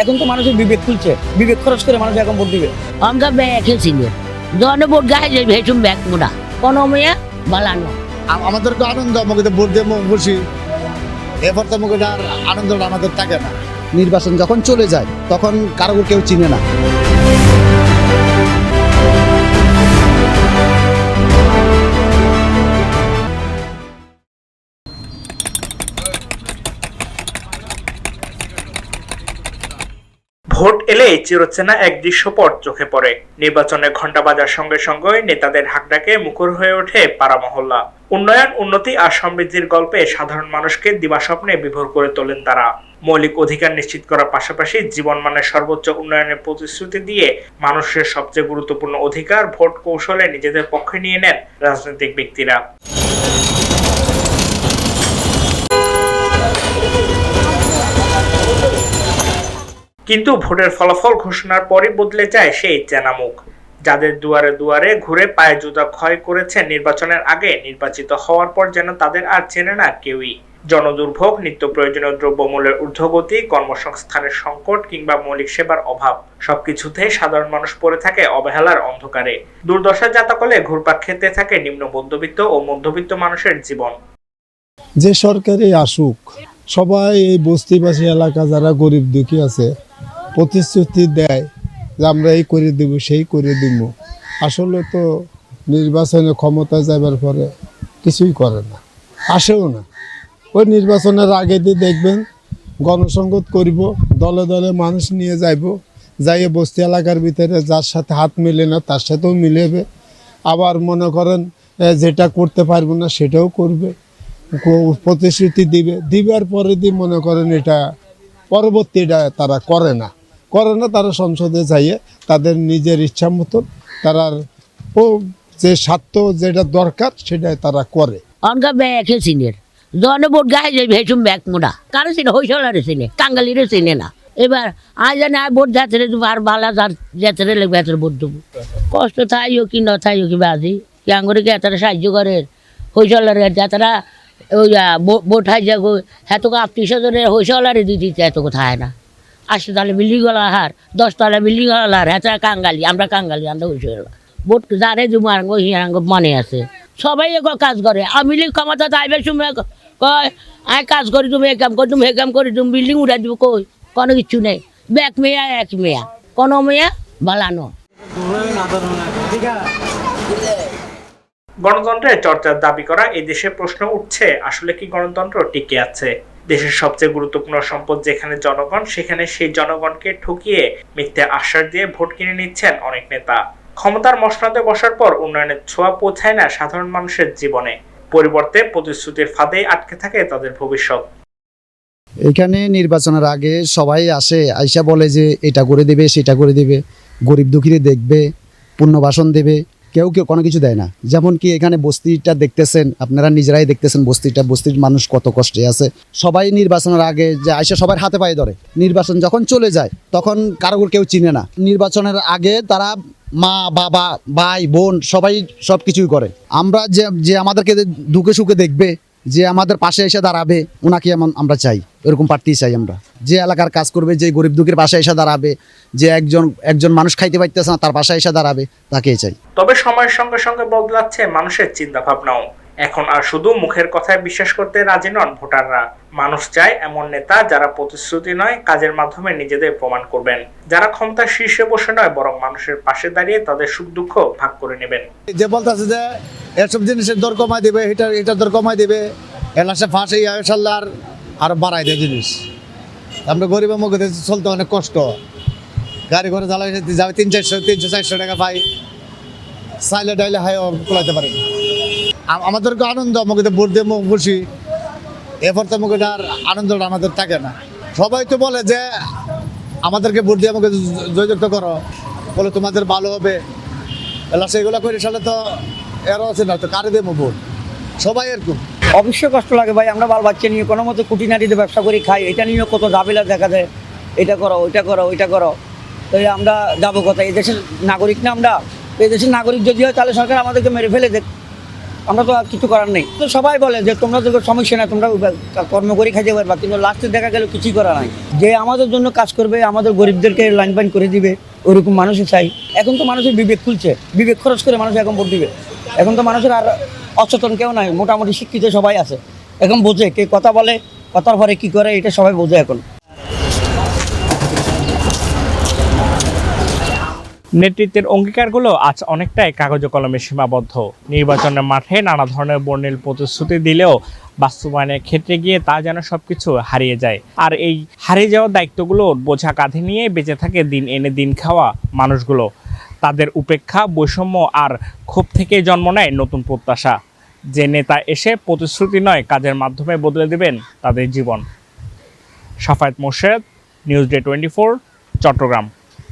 এখন তো মানুষের বিবেক খুলছে। বিবেক খরচ করে মানুষ এখন ভোট দিবে। আমরা ব্যাগে ছিল জন ভোট গায়ে যে ভেসুম ব্যাগ মোড়া। কোনো মেয়ে বালানো আমাদের তো আনন্দ আমাকে তো ভোট দিয়ে বসি। এবার এরপর তো আমাকে আনন্দটা আমাদের থাকে না। নির্বাচন যখন চলে যায় তখন কারও কেউ চিনে না। ভোট এলে চিরচেনা এক দৃশ্যপট চোখে পড়ে। নির্বাচনের ঘণ্টা বাজার সঙ্গে সঙ্গে নেতাদের হাকডাকে মুখর হয়ে ওঠে পাড়া মহল্লা। উন্নয়ন, উন্নতি আর সমৃদ্ধির গল্পে সাধারণ মানুষকে দিবাস্বপ্নে বিভোর করে তোলেন তারা। মৌলিক অধিকার নিশ্চিত করার পাশাপাশি জীবনমানের সর্বোচ্চ উন্নয়নের প্রতিশ্রুতি দিয়ে মানুষের সবচেয়ে গুরুত্বপূর্ণ অধিকার, ভোট কৌশলে নিজেদের পক্ষে নিয়ে নেন রাজনৈতিক ব্যক্তিরা। কিন্তু ভোটের ফলাফল ঘোষণার পরই বদলে যায় সেই চেনা মুখ যাদের দুয়ারে দুয়ারে ঘুরে পায়ে জুতা ক্ষয় করেছে নির্বাচনের আগে নির্বাচিত হওয়ার পর যেন তাদের আর চেনে না কেউই। জনদুর্ভোগ, নিত্য প্রয়োজনীয় দ্রব্যমূল্যের ঊর্ধ্বগতি, কর্মসংস্থানের সংকট কিংবা মৌলিক সেবার অভাব, সবকিছুতে সাধারণ মানুষ পড়ে থাকে অবহেলার অন্ধকারে। দুর্দশা জাতকলে ঘুরপাক খেতে থাকে নিম্ন মধ্যবিত্ত ও মধ্যবিত্ত মানুষের জীবন। যে সরকারই আসুক, সবাই এই বস্তিবাসী এলাকা যারা গরিব দুঃখী আছে প্রতিশ্রুতি দেয় যে আমরা এই করে দেব, সেই করে দিব। আসলে তো নির্বাচনে ক্ষমতা যাবার পরে কিছুই করে না। আসেও না। ওই নির্বাচনের আগে দিয়ে দেখবেন গণসংগত করব, দলে দলে মানুষ নিয়ে যাইব, যাইয়ে বস্তি এলাকার ভিতরে যার সাথে হাত মিলে না, তার সাথেও মিলেবে। আবার মনে করেন যেটা করতে পারব না, সেটাও করবে। প্রতিশ্রুতি দিবে। দিবার পরে দিয়ে মনে করেন এটা পরবর্তীটা তারা করে না। করে না, তারা সংসদে যাইয়ে তাদের নিজের ইচ্ছা মতন তারা ও যে স্বার্থ যেটা দরকার সেটাই তারা করে। অনকা ব্যাগ সিনের জন ভোট গায়ে যে ভেসুম ব্যাগ মোড়া। কারও চিনে হইসলারে চিনে, টাঙ্গালিরে চিনে না। এবার আজ জানি আর ভোট যাতে দেবো, আর ভালো যার যাতে লাগবে এত ভোট দেবো। কষ্ট থাইও কি, ন থাইও কি বাজি? কি আঙ্গুরে কি এতটা সাহায্য করে? হইসলারে যাতারা, ওই ভোট হাই যাগো এত আত্মীয় স্বজনের হইসলারে দিতে এত কোথায় না। আসতে তাহলে বিল্ডিং গলা হার দশতলা বিল্ডিং গলা হার এত কাঙ্গালি, আমরা কাঙ্গালি, আমরা হইসলা ভোট যারে জুমো আঙ্গ হিয়াঙ্গ মনে আছে। সবাই এগো কাজ করে, আমি লিখ ক্ষমতা তাইবে সময় কয়, আয় কাজ করি তুমি এ কাম করি তুমি হে কাম করি তুমি, বিল্ডিং উঠা দিব কই? কোনো কিছু নেই। ব্যাক মেয়া, এক মেয়া। কোনো মেয়া বালানো গণতন্ত্রের চর্চার দাবি করা এই দেশে প্রশ্ন উঠছে, আসলে কি গণতন্ত্র টিকে আছে? দেশের সবচেয়ে গুরুত্বপূর্ণ সম্পদ যেখানে জনগণ, সেখানে সেই জনগণকে ঠকিয়ে মিথ্যে আশ্বাস দিয়ে ভোট কিনে নিচ্ছেন অনেক নেতা। ক্ষমতার মসনদে বসার পর উন্নয়নের ছোঁয়া পৌঁছায় না সাধারণ মানুষের জীবনে। পরিবর্তে প্রতিশ্রুতির ফাঁদেই আটকে থাকে তাদের ভবিষ্যৎ। এখানে নির্বাচনের আগে সবাই আসে, আইসা বলে যে এটা করে দেবে, সেটা করে দেবে। গরিব দুঃখীরে দেখবে, পুণ্যবাসন দেবে। কেউ কেউ কোনো কিছু দেয় না। যেমন কি এখানে বস্তিটা দেখতেছেন, আপনারা নিজেরাই দেখতেছেন বস্তিটা, বস্তির মানুষ কত কষ্টে আছে। সবাই নির্বাচনের আগে যে আইসে সবার হাতে পায়ে ধরে। নির্বাচন যখন চলে যায়, তখন কারোর কেউ চিনে না। নির্বাচনের আগে তারা মা, বাবা, ভাই, বোন সবাই সব কিছুই করে। আমরা যে যে আমাদেরকে দুঃখে সুখে দেখবে যে আমাদের পাশে এসে দাঁড়াবে ওনাকে এমন আমরা চাই, এরকম প্রার্থী চাই আমরা। যে এলাকার কাজ করবে, যে গরিব দুঃখের পাশে এসে দাঁড়াবে, যে একজন একজন মানুষ খাইতে পারতেছে না, তার পাশে এসে দাঁড়াবে, তাকেই চাই। তবে সময়ের সঙ্গে সঙ্গে বদলাচ্ছে মানুষের চিন্তা ভাবনাও এখন আর শুধু মুখের কথায় বিশ্বাস করতে রাজি নন ভোটাররা। মানুষ চায় এমন নেতা যারা প্রতিশ্রুতি নয়, কাজের মাধ্যমে নিজেদের প্রমাণ করবেন। যারা ক্ষমতার শীর্ষে বসে নয়, বরং মানুষের পাশে দাঁড়িয়ে তাদের সুখ দুঃখ ভাগ করে নেবেন। যে বলতেছে যে, এসব জিনিসের দর কমাই দিবে, এটা এটার দর কমাই দিবে এলাসে ফাঁসে ইনশাল্লাহ আর, আরও বাড়াই দেয় জিনিস। আমরা গরিবের মুখে চলতে অনেক কষ্ট। গাড়ি ঘরে জ্বালাই যাবে, তিন চারশো, তিনশো, চারশো টাকা পাই। চাইলে ডাইলে হাই কোলাইতে পারে না। আ- আমাদের আনন্দ, আমাকে তো ভোট দিয়ে মুখ খুশি। এরপর তো মুখে আর আনন্দটা আমাদের থাকে না। সবাই তো বলে যে, আমাদেরকে ভোট দিয়ে আমাকে জয়যুক্ত করো, বলে তোমাদের ভালো হবে। এলা সেগুলো করে সালে তো এরও আছে না, তো কারে দেবো ভোট? সবাই এরকম। অবশ্যই কষ্ট লাগে ভাই, আমরা বাল বাচ্চা নিয়ে কোনো মতো খুঁটিনাটিতে ব্যবসা করি, খাই। এটা নিয়ে কত ঝামেলা দেখা যায়। এটা করো, ওইটা করো ওইটা করো। তো এই আমরা যাব কথা এই দেশের নাগরিক না আমরা? তো এই দেশের নাগরিক যদি হয়, তাহলে সরকার আমাদেরকে মেরে ফেলে দেখ। আমরা তো কিছু করার নেই। তো সবাই বলে যে তোমরা তো সমস্যা না তোমরা কর্ম করে খাইতে পারবা। কিন্তু লাস্টে দেখা গেল কিছুই করা নাই। যে আমাদের জন্য কাজ করবে, আমাদের গরিবদেরকে লাইন বাইন করে দিবে, ওরকম মানুষই চাই। এখন তো মানুষের বিবেক খুলছে। বিবেক খরচ করে মানুষ এখন ভোট দিবে। এখন তো মানুষের আর অচেতন কেউ নাই। মোটামুটি শিক্ষিত সবাই আছে। এখন বোঝে কে কথা বলে, কথার পরে কি করে, এটা সবাই বোঝে এখন। নেতৃত্বের অঙ্গীকারগুলো আজ অনেকটাই কাগজ কলমে সীমাবদ্ধ। নির্বাচনের মাঠে নানা ধরনের বর্ণিল প্রতিশ্রুতি দিলেও বাস্তবায়নের ক্ষেত্রে গিয়ে তা যেন সবকিছু হারিয়ে যায়। আর এই হারিয়ে যাওয়া দায়িত্বগুলো বোঝা কাঁধে নিয়ে বেঁচে থাকে দিন এনে দিন খাওয়া মানুষগুলো। তাদের উপেক্ষা, বৈষম্য আর ক্ষোভ থেকে জন্ম নেয় নতুন প্রত্যাশা। যে নেতা এসে প্রতিশ্রুতি নয় কাজের মাধ্যমে বদলে দেবেন তাদের জীবন। Safayet Morshed, news day twenty Chattogram.